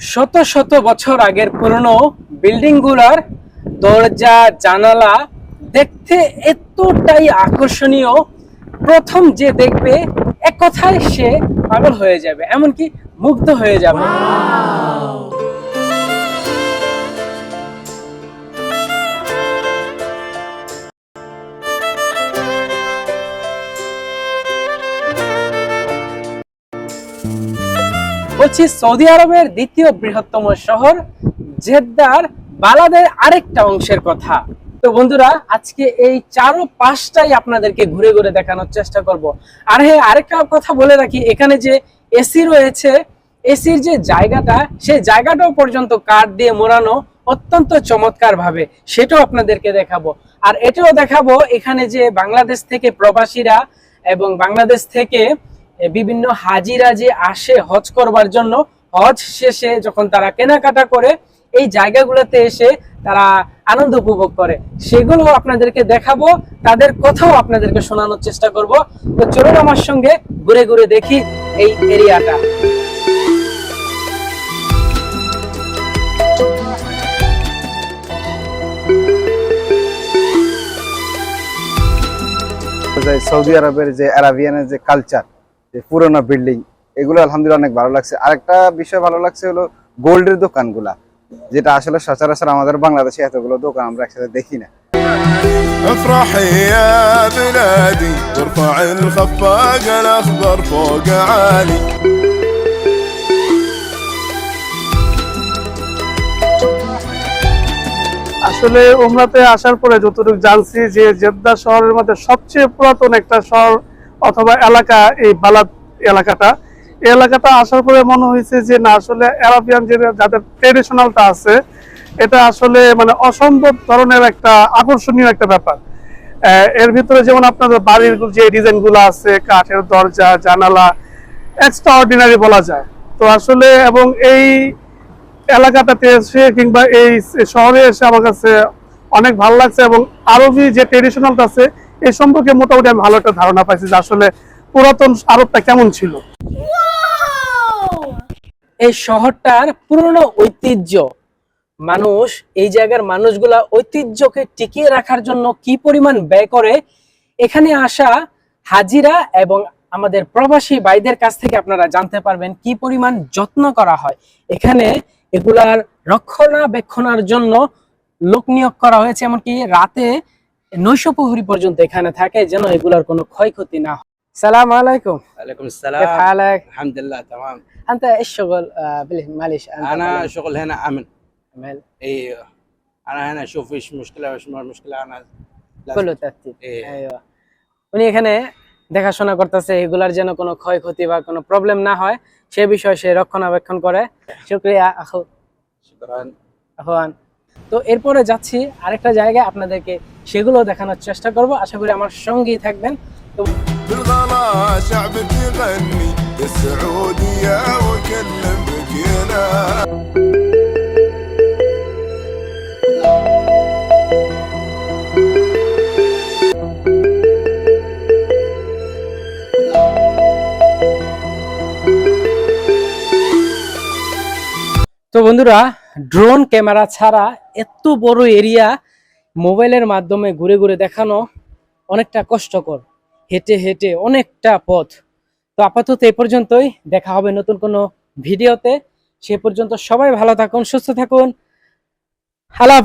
শত শত বছর আগের পুরনো বিল্ডিংগুলার দরজা, জানালা দেখতে এতটাই আকর্ষণীয়। প্রথম যে দেখবে এক কথায় সে পাগল হয়ে যাবে, এমনকি মুগ্ধ হয়ে যাবে। বলছি সৌদি আরবের দ্বিতীয় বৃহত্তম শহর জেদ্দার বালাদের আরেকটা অংশের কথা। তো বন্ধুরা, আজকে এই চারো পাঁচটাই আপনাদেরকে ঘুরে ঘুরে দেখানোর চেষ্টা করব। আর হ্যাঁ আরেকটা কথা বলে রাখি, এখানে যে এসি রয়েছে, এসির যে জায়গাটা, সেই জায়গাটাও পর্যন্ত কাঠ দিয়ে মোড়ানো অত্যন্ত চমৎকার ভাবে সেটাও আপনাদেরকে দেখাবো। আর এটাও দেখাবো এখানে যে বাংলাদেশ থেকে প্রবাসীরা এবং বাংলাদেশ থেকে বিভিন্ন হাজিরা যে আসে হজ করবার জন্য, হজ শেষে যখন তারা কেনাকাটা করে, এই জায়গাগুলোতে এসে তারা আনন্দ উপভোগ করে। সেগুলো আপনাদেরকে দেখাবো, তাদের কথাও আপনাদেরকে শোনানোর চেষ্টা করব। তো চলুন আমার সঙ্গে ঘুরে ঘুরে দেখি এই এরিয়াটা। সৌদি আরবের যে, আরাবিয়ানের যে কালচার যে পুরোনো বিল্ডিং এগুলো আলহামদুলিল্লাহ অনেক ভালো লাগছে আরেকটা বিষয় ভালো লাগছে হলো গোল্ডের দোকানগুলা যেটা আসলে সচরাচর আমাদের বাংলাদেশে এতগুলো দোকান আমরা একসাথে দেখি না افرحي يا بلادي وارفع الخفاق الاخضر فوق عالي আসলে ওমরাতে আসার পরে যতটুকু জানছি যে জেদ্দা শহরের মধ্যে সবচেয়ে পুরাতন একটা শহর অথবা এলাকা, এই বালাদ এলাকাটা। এলাকাটা আসার পরে মনে হয়েছে যে, না, আসলে আরাবিয়ান যে যাদের ট্রেডিশনালটা আছে, এটা আসলে মানে অসম্ভব ধরনের একটা আকর্ষণীয় একটা ব্যাপার। এর ভিতরে যেমন আপনাদের বাড়ির যে ডিজাইনগুলো আছে, কাঠের দরজা, জানালা এক্সট্রা অর্ডিনারি বলা যায়। তো আসলে এবং এই এলাকাটাতে এসে কিংবা এই শহরে এসে আমার কাছে অনেক ভালো লাগছে এবং আরবি যে ট্রেডিশনালটা আছে এই সম্পর্কে মোটামুটি আমি ভালো একটা ধারণা পাইছি যে আসলে পুরাতন আরবটা কেমন ছিল। এই শহরটার পুরনো ঐতিহ্য। মানুষ এই জায়গার মানুষগুলা ঐতিহ্যকে টিকিয়ে রাখার জন্য কি পরিমাণ ব্যয় করে, এখানে আসা হাজিরা এবং আমাদের প্রবাসী ভাইদের কাছ থেকে আপনারা জানতে পারবেন কি পরিমাণ যত্ন করা হয়। এখানে এগুলার রক্ষণাবেক্ষণার জন্য লোক নিয়োগ করা হয়েছে, এমনকি রাতে নৈশ প্রহরী পর্যন্ত এখানে থাকে যেন এগুলার কোনো ক্ষয়ক্ষতি না হয় সালাম আলাইকুম عليكم كيف السلام حالك؟ الحمد لله تمام انت ايش شغل آه بله معلش انت انا طبعاً شغل هنا امن عمل ايوه انا هنا اشوف ايش مشكله وايش ما المشكله انا لازم- كله ترتيب إيه. ايوه উনি এখানে দেখাশোনা করতেছে এগুলার যেন কোনো ক্ষয়ক্ষতি বা কোনো প্রবলেম না হয় সে বিষয়ে সে রক্ষণাবেক্ষণ করে শুক্রিয়া আখু شكرا আহ্বান তো এরপরে যাচ্ছি আরেকটা জায়গায় আপনাদেরকে সেগুলো দেখানোর চেষ্টা করব। আশা করি আমার সঙ্গেই থাকবেন। তো তো বন্ধুরা ড্রোন ক্যামেরা ছাড়া এত বড় এরিয়া মোবাইলের মাধ্যমে ঘুরে ঘুরে দেখানো অনেকটা কষ্টকর। হেঁটে হেঁটে অনেকটা পথ। তো আপাতত এ পর্যন্তই। দেখা হবে নতুন কোনো ভিডিওতে। সে পর্যন্ত সবাই ভালো থাকুন, সুস্থ থাকুন। আল্লাহ